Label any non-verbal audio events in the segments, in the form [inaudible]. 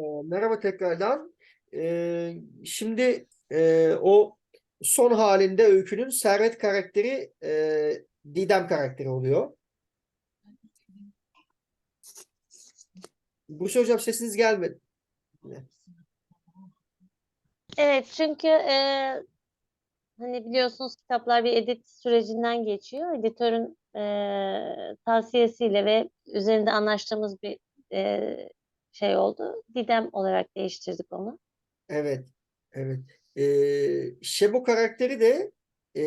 Ee, merhaba tekrardan. Ee, şimdi e, o son halinde öykünün Servet karakteri e, Didem karakteri oluyor. Bursa Hocam sesiniz gelmedi. Evet çünkü e, hani biliyorsunuz kitaplar bir edit sürecinden geçiyor. Editörün e, tavsiyesiyle ve üzerinde anlaştığımız bir e, şey oldu. Didem olarak değiştirdik onu. Evet. Evet. Ee, Şebo karakteri de e,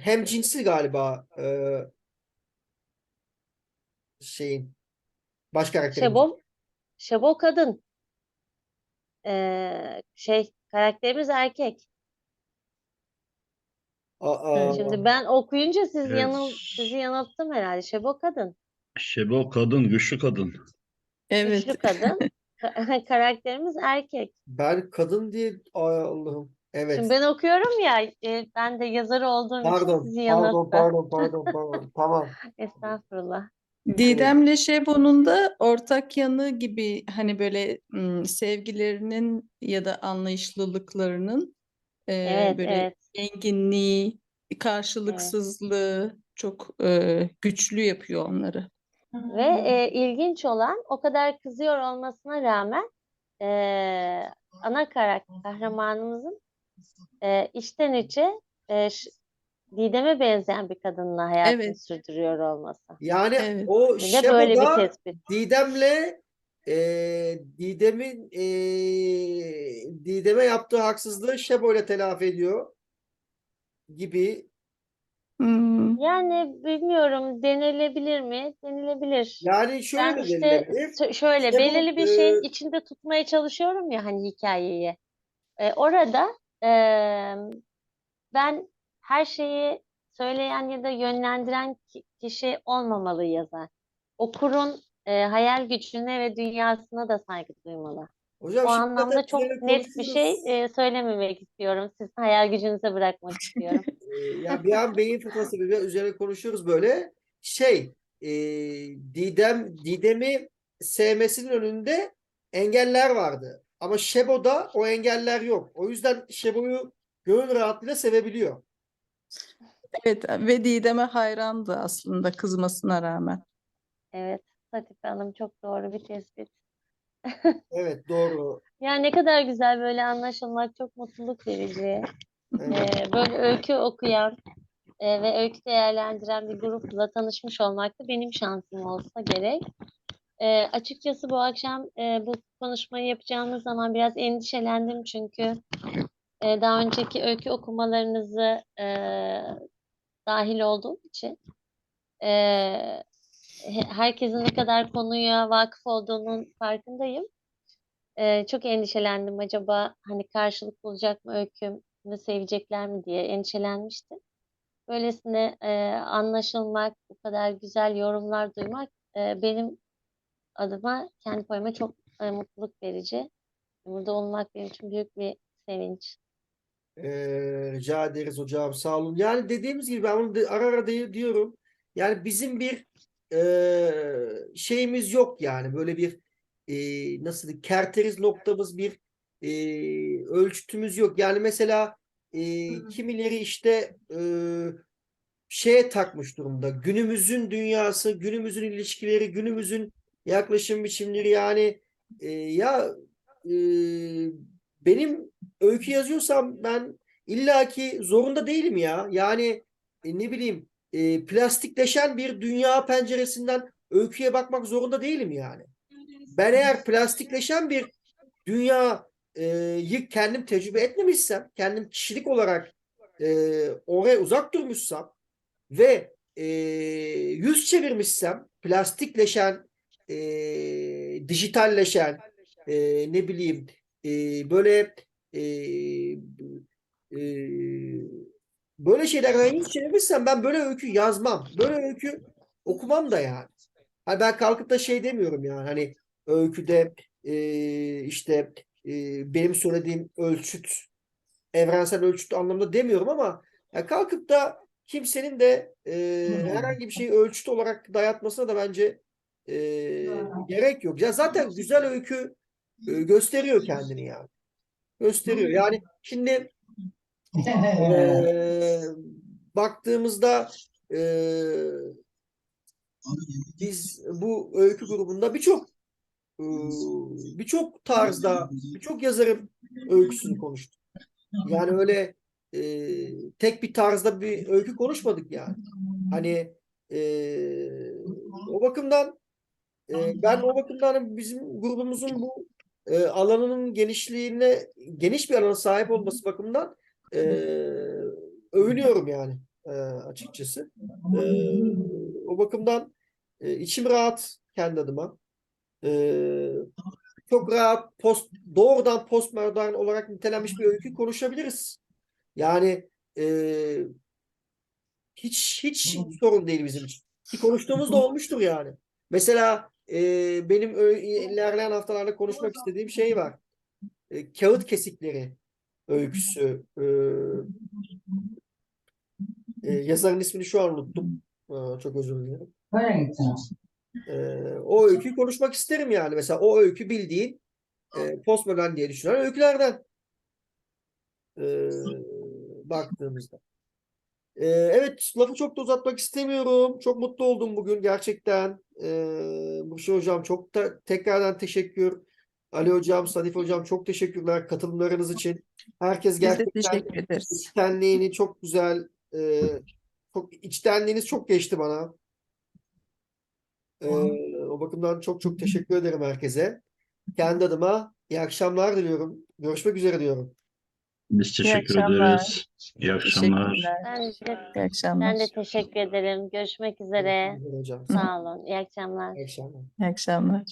hem cinsi galiba e, şeyin baş karakterin. Şebo, Şebo kadın. E, şey karakterimiz erkek. Aa, Şimdi ben okuyunca siz Evet. yanıl, sizi yanılttım herhalde. Şebo kadın. Şebo kadın, güçlü kadın. Evet. Güçlü kadın. [laughs] Ka- Karakterimiz erkek. ben kadın diye Ay Allah'ım. Evet. Şimdi ben okuyorum ya, e, ben de yazarı olduğum için Pardon, sizi pardon, yanılttım. pardon, pardon, pardon. [laughs] Tamam. Estağfurullah. Didem'le Şebo'nun da ortak yanı gibi hani böyle ım, sevgilerinin ya da anlayışlılıklarının e, Evet, böyle evet. enginliği, karşılıksızlığı çok e, güçlü yapıyor onları. Ve e, ilginç olan o kadar kızıyor olmasına rağmen e, ana karakter kahramanımızın e, içten içe e, Didem'e benzeyen bir kadınla hayatını Evet. sürdürüyor olması. Yani Evet. o Bir de böyle bir tespit. Didem'le e, Didem'in e, Didem'e yaptığı haksızlığı Şebo ile telafi ediyor gibi. Hmm, Yani bilmiyorum denilebilir mi? Denilebilir. Yani şöyle Ben işte denilebilir. şöyle İşte bu, belirli bir e, şeyin içinde tutmaya çalışıyorum ya hani hikayeyi. E, orada e, ben her şeyi söyleyen ya da yönlendiren ki- kişi olmamalı yazar. Okurun e, hayal gücüne ve dünyasına da saygı duymalı. Hocam O anlamda çok net bir şey e, söylememek istiyorum. Sizin hayal gücünüze bırakmak [laughs] istiyorum. E, ya bir an beyin fırtınası gibi üzerine konuşuyoruz böyle. Şey e, Didem Didem'i sevmesinin önünde engeller vardı. Ama Şebo'da o engeller yok. O yüzden Şebo'yu gönül rahatlığıyla sevebiliyor. evet ve Didem'e hayrandı aslında kızmasına rağmen. Evet, Latife Hanım çok doğru bir tespit. Evet doğru. [laughs] Yani ne kadar güzel böyle anlaşılmak çok mutluluk verici. Evet. Ee, böyle öykü okuyan e, ve öykü değerlendiren bir grupla tanışmış olmak da benim şansım olsa gerek. Ee, açıkçası bu akşam e, bu konuşmayı yapacağımız zaman biraz endişelendim çünkü e, daha önceki öykü okumalarınızı e, dahil olduğum için e, herkesin ne kadar konuya vakıf olduğunun farkındayım. Ee, çok endişelendim acaba hani karşılık bulacak mı öykümü sevecekler mi diye endişelenmiştim. Böylesine e, anlaşılmak, bu kadar güzel yorumlar duymak e, benim adıma kendi payıma çok e, mutluluk verici. Burada olmak benim için büyük bir sevinç. Ee, rica ederiz hocam sağ olun. Yani dediğimiz gibi ben bunu ara ara diyorum. Yani bizim bir e, şeyimiz yok yani böyle bir e, nasıl kerteriz noktamız bir e, ölçütümüz yok. Yani mesela e, kimileri işte e, şeye takmış durumda. Günümüzün dünyası, günümüzün ilişkileri, günümüzün yaklaşım biçimleri yani e, ya e, benim öykü yazıyorsam ben illaki zorunda değilim ya. Yani e, ne bileyim e, plastikleşen bir dünya penceresinden öyküye bakmak zorunda değilim yani. Ben eğer plastikleşen bir dünyayı kendim tecrübe etmemişsem, kendim kişilik olarak e, oraya uzak durmuşsam ve e, yüz çevirmişsem plastikleşen, e, dijitalleşen, e, ne bileyim e, böyle e, e, böyle şeylerden yüz çevirmişsem ben böyle öykü yazmam. Böyle öykü okumam da yani. Hani ben kalkıp da şey demiyorum yani hani öyküde e, işte e, benim söylediğim ölçüt evrensel ölçüt anlamında demiyorum ama ya kalkıp da kimsenin de e, herhangi bir şeyi ölçüt olarak dayatmasına da bence e, gerek yok. Ya zaten güzel öykü e, gösteriyor kendini yani. Gösteriyor. Yani şimdi baktığımızda e, biz bu öykü grubunda birçok e, birçok tarzda birçok yazarın öyküsünü konuştuk. Yani öyle e, tek bir tarzda bir öykü konuşmadık yani. Hani e, o bakımdan e, ben o bakımdan bizim grubumuzun bu e, alanının genişliğine geniş bir alana sahip olması bakımından e, övünüyorum yani e, açıkçası. E, o bakımdan e, içim rahat kendi adıma. E, çok rahat post doğrudan postmodern olarak nitelenmiş bir öykü konuşabiliriz. Yani e, hiç hiç sorun değil bizim için. Ki konuştuğumuz da olmuştur yani. Mesela e, benim ilerleyen haftalarda konuşmak istediğim şey var. E, kağıt kesikleri öyküsü. E, e, yazarın ismini şu an unuttum. E, çok özür dilerim. E, o öyküyü konuşmak isterim yani. Mesela o öykü bildiğin e, postmodern diye düşünen öykülerden e, baktığımızda. E, evet lafı çok da uzatmak istemiyorum. Çok mutlu oldum bugün gerçekten. E, Burçin Hocam çok da tekrardan teşekkür. Ali Hocam, Sadif Hocam çok teşekkürler katılımlarınız için. Herkes gerçekten teşekkür ederiz. içtenliğini çok güzel e, çok içtenliğiniz çok geçti bana. E, o bakımdan çok çok teşekkür ederim herkese. Kendi adıma iyi akşamlar diliyorum. Görüşmek üzere diyorum. Biz teşekkür akşamlar. ederiz. İyi akşamlar. Ben de, İyi ben akşamlar. de teşekkür ederim. Görüşmek üzere. Hocam. Sağ olun. İyi akşamlar. İyi akşamlar. İyi akşamlar.